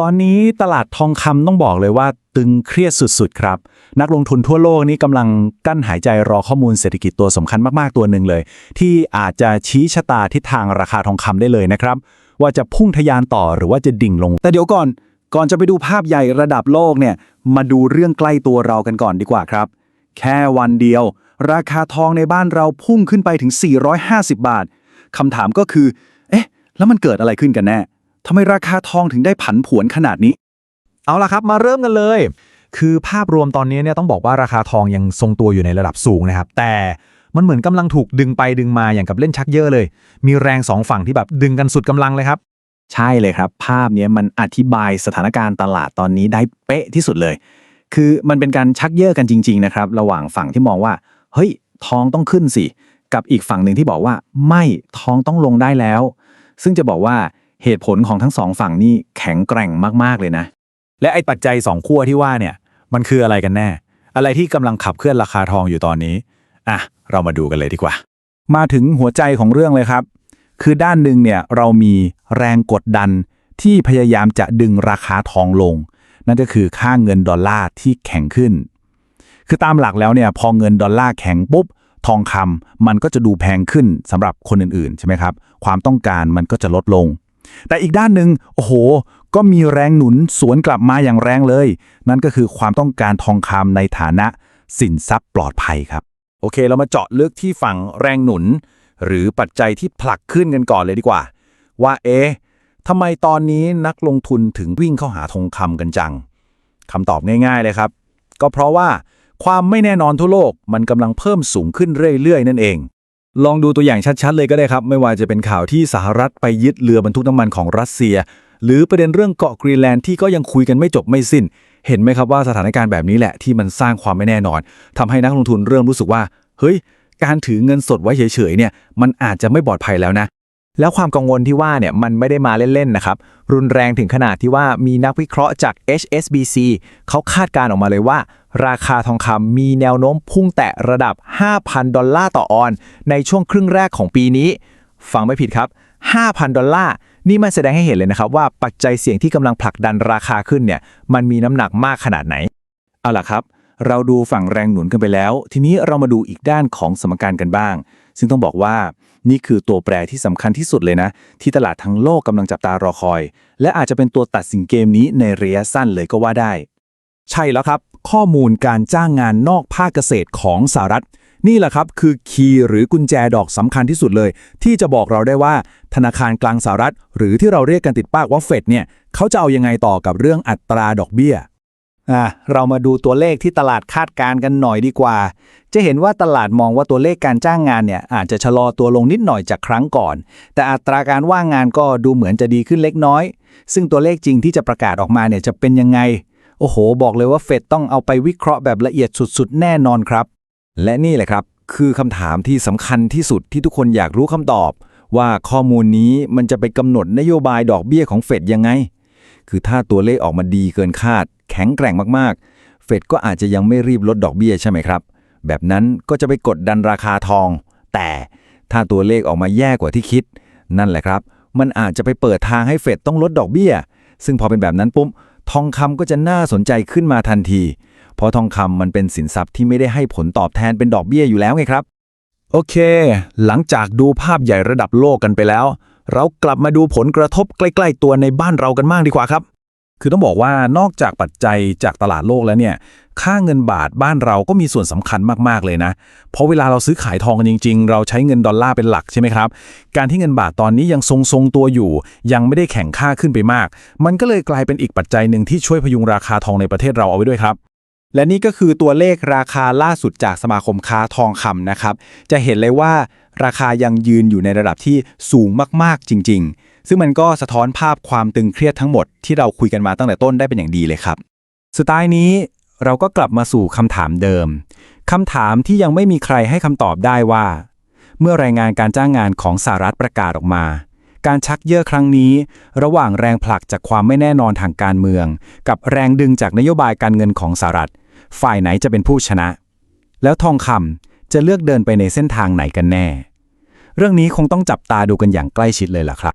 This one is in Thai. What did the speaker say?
ตอนนี้ตลาดทองคำต้องบอกเลยว่าตึงเครียดสุดๆ ครับ นักลงทุนทั่วโลกนี่กำลังกั้นหายใจรอข้อมูลเศรษฐกิจตัวสำคัญมากๆตัวหนึ่งเลย ที่อาจจะชี้ชะตาทิศทางราคาทองคำได้เลยนะครับ ว่าจะพุ่งทะยานต่อหรือว่าจะดิ่งลง แต่เดี๋ยวก่อน ก่อนจะไปดูภาพใหญ่ระดับโลกเนี่ยมาดูเรื่องใกล้ตัวเรากันก่อนดีกว่าครับ แค่วันเดียว ราคาทองในบ้านเราพุ่งขึ้นไปถึง 450 บาทคำถามก็คือ เอ๊ะ แล้วมันเกิดอะไรขึ้นกันแน่ ทำไมราคาทองถึงได้ผันผวนขนาดนี้ เอาละครับมาเริ่มกันเลย คือภาพรวมตอนนี้เนี่ยต้องบอกว่าราคาทองยังทรงตัวอยู่ในระดับสูงนะครับ แต่มันเหมือนกำลังถูกดึงไปดึงมาอย่างกับเล่นชักเยอะเลย มีแรงสองฝั่งที่แบบดึงกันสุดกำลังเลยครับ ใช่เลยครับ ภาพนี้มันอธิบายสถานการณ์ตลาดตอนนี้ได้เป๊ะที่สุดเลย คือมันเป็นการชักเย่อกันจริง ๆ นะครับ ระหว่างฝั่งที่มองว่า เฮ้ย ทองต้องขึ้นสิ กับอีกฝั่งหนึ่งที่บอกว่า ไม่ ทองต้องลงได้แล้ว ซึ่งจะบอกว่า เหตุผลของทั้งสองฝั่งนี่แข็งแกร่งมากๆเลยนะ และไอ้ปัจจัยสองขั้วที่ว่าเนี่ยมันคืออะไรกันแน่ อะไรที่กำลังขับเคลื่อนราคาทองอยู่ตอนนี้อะเรามาดูกันเลยดีกว่า มาถึงหัวใจของเรื่องเลยครับ คือด้านหนึ่งเนี่ยเรามีแรงกดดันที่พยายามจะดึงราคาทองลง นั่นก็คือค่าเงินดอลลาร์ที่แข็งขึ้น คือตามหลักแล้วเนี่ยพอเงินดอลลาร์แข็งปุ๊บทองคำมันก็จะดูแพงขึ้นสำหรับคนอื่นๆ ใช่ไหมครับ ความต้องการมันก็จะลดลง แต่อีกด้านหนึ่งโอ้โห ก็มีแรงหนุนสวนกลับมาอย่างแรงเลย นั่นก็คือความต้องการทองคำในฐานะสินทรัพย์ปลอดภัยครับ โอเค เรามาเจาะลึกที่ฝั่งแรงหนุน หรือปัจจัยที่ผลักขึ้นกันก่อนเลยดีกว่า ว่าเอ๊ะทำไมตอนนี้นักลงทุนถึงวิ่งเข้าหาทองคำกันจังคำตอบง่าย ๆเลยครับ ก็เพราะว่าความไม่แน่นอนทั่วโลกมันกำลังเพิ่มสูงขึ้นเรื่อยๆ นั่นเอง ลองดูตัวอย่างชัดๆ เลยก็ได้ครับ ไม่ว่าจะเป็นข่าวที่สหรัฐไปยึดเรือบรรทุกน้ำมันของรัสเซีย หรือประเด็นเรื่องเกาะกรีนแลนด์ที่ก็ยังคุยกันไม่จบไม่สิ้น เห็นไหมครับว่าสถานการณ์แบบนี้แหละที่มันสร้างความไม่แน่นอนทำให้นักลงทุนเริ่มรู้สึกว่า เฮ้ย การถือเงินสดไว้เฉยๆเนี่ยมันอาจจะไม่ปลอดภัยแล้วนะ แล้วความกังวลที่ว่าเนี่ยมันไม่ได้มาเล่นๆนะครับ รุนแรงถึงขนาดที่ว่ามีนักวิเคราะห์จาก HSBC เขาคาดการออกมาเลยว่า ราคาทองคำมีแนวโน้มพุ่งแตะระดับ 5,000 ดอลลาร์ต่อออน ในช่วงครึ่งแรกของปีนี้ ฟังไม่ผิดครับ 5,000 ดอลลาร์ นี่มันแสดงให้เห็นเลยนะครับว่าปัจจัยเสี่ยงที่กำลังผลักดันราคาขึ้นเนี่ยมันมีน้ำหนักมากขนาดไหน เอาล่ะครับ เราดูฝั่งแรงหนุนกันไปแล้ว ทีนี้เรามาดูอีกด้านของสมการกันบ้าง ซึ่งต้องบอกว่านี่คือตัวแปรที่สำคัญที่สุดเลยนะ ที่ตลาดทั้งโลกกำลังจับตารอคอย และอาจจะเป็นตัวตัดสินเกมนี้ในระยะสั้นเลยก็ว่าได้ ใช่แล้วครับ ข้อมูลการจ้างงานนอกภาคเกษตรของสหรัฐ นี่แหละครับคือคีย์หรือกุญแจดอกสำคัญที่สุดเลย ที่จะบอกเราได้ว่าธนาคารกลางสหรัฐ หรือที่เราเรียกกันติดปากว่าเฟดเนี่ยเขาจะเอายังไงต่อกับเรื่องอัตราดอกเบี้ย อะเรามาดูตัวเลขที่ตลาดคาดการณ์กันหน่อยดีกว่า จะเห็นว่าตลาดมองว่าตัวเลขการจ้างงานเนี่ยอาจจะชะลอตัวลงนิดหน่อยจากครั้งก่อน แต่อัตราการว่างงานก็ดูเหมือนจะดีขึ้นเล็กน้อย ซึ่งตัวเลขจริงที่จะประกาศออกมาเนี่ยจะเป็นยังไง โอ้โห บอกเลยว่าเฟดต้องเอาไปวิเคราะห์แบบละเอียดสุดๆ แน่นอนครับ และนี่แหละครับ คือคำถามที่สำคัญที่สุดที่ทุกคนอยากรู้คำตอบ ว่าข้อมูลนี้มันจะไปกำหนดนโยบายดอกเบี้ยของเฟดยังไง คือถ้าตัวเลขออกมาดีเกินคาด แข็งแกร่งมากๆ เฟดก็อาจจะยังไม่รีบลดดอกเบี้ยใช่ไหมครับ แบบนั้นก็จะไปกดดันราคาทอง แต่ถ้าตัวเลขออกมาแย่กว่าที่คิด นั่นแหละครับ มันอาจจะไปเปิดทางให้เฟดต้องลดดอกเบี้ย ซึ่งพอเป็นแบบนั้นปุ๊บทองคำก็จะน่าสนใจขึ้นมาทันที เพราะทองคำมันเป็นสินทรัพย์ที่ไม่ได้ให้ผลตอบแทนเป็นดอกเบี้ยอยู่แล้วไงครับ โอเค หลังจากดูภาพใหญ่ระดับโลกกันไปแล้ว เรากลับมาดูผลกระทบใกล้ ๆ ตัวในบ้านเรากันมากดีกว่าครับ คือต้องบอกว่านอกจากปัจจัยจากตลาดโลกแล้วเนี่ย ค่าเงินบาทบ้านเราก็มีส่วนสำคัญมากๆเลยนะ เพราะเวลาเราซื้อขายทองกันจริง ๆ เราใช้เงินดอลลาร์เป็นหลักใช่ไหมครับ การที่เงินบาทตอนนี้ยังทรงๆตัวอยู่ ยังไม่ได้แข็งค่าขึ้นไปมาก มันก็เลยกลายเป็นอีกปัจจัยหนึ่งที่ช่วยพยุงราคาทองในประเทศเราเอาไว้ด้วยครับและนี่ก็คือตัวเลขราคาล่าสุดจากสมาคมค้าทองคำนะครับ จะเห็นเลยว่า ราคายังยืนอยู่ในระดับที่สูงมากๆจริง ๆ ซึ่งมันก็สะท้อนภาพความตึงเครียดทั้งหมดที่เราคุยกันมาตั้งแต่ต้นได้เป็นอย่างดีเลยครับ สุดท้ายนี้เราก็กลับมาสู่คำถามเดิมคำถามที่ยังไม่มีใครให้คำตอบได้ว่า เมื่อรายงานการจ้างงานของสหรัฐประกาศออกมา การชักเยื่อครั้งนี้ ระหว่างแรงผลักจากความไม่แน่นอนทางการเมือง กับแรงดึงจากนโยบายการเงินของสหรัฐ ฝ่ายไหนจะเป็นผู้ชนะ แล้วทองคำ จะเลือกเดินไปในเส้นทางไหนกันแน่ เรื่องนี้คงต้องจับตาดูกันอย่างใกล้ชิดเลยล่ะครับ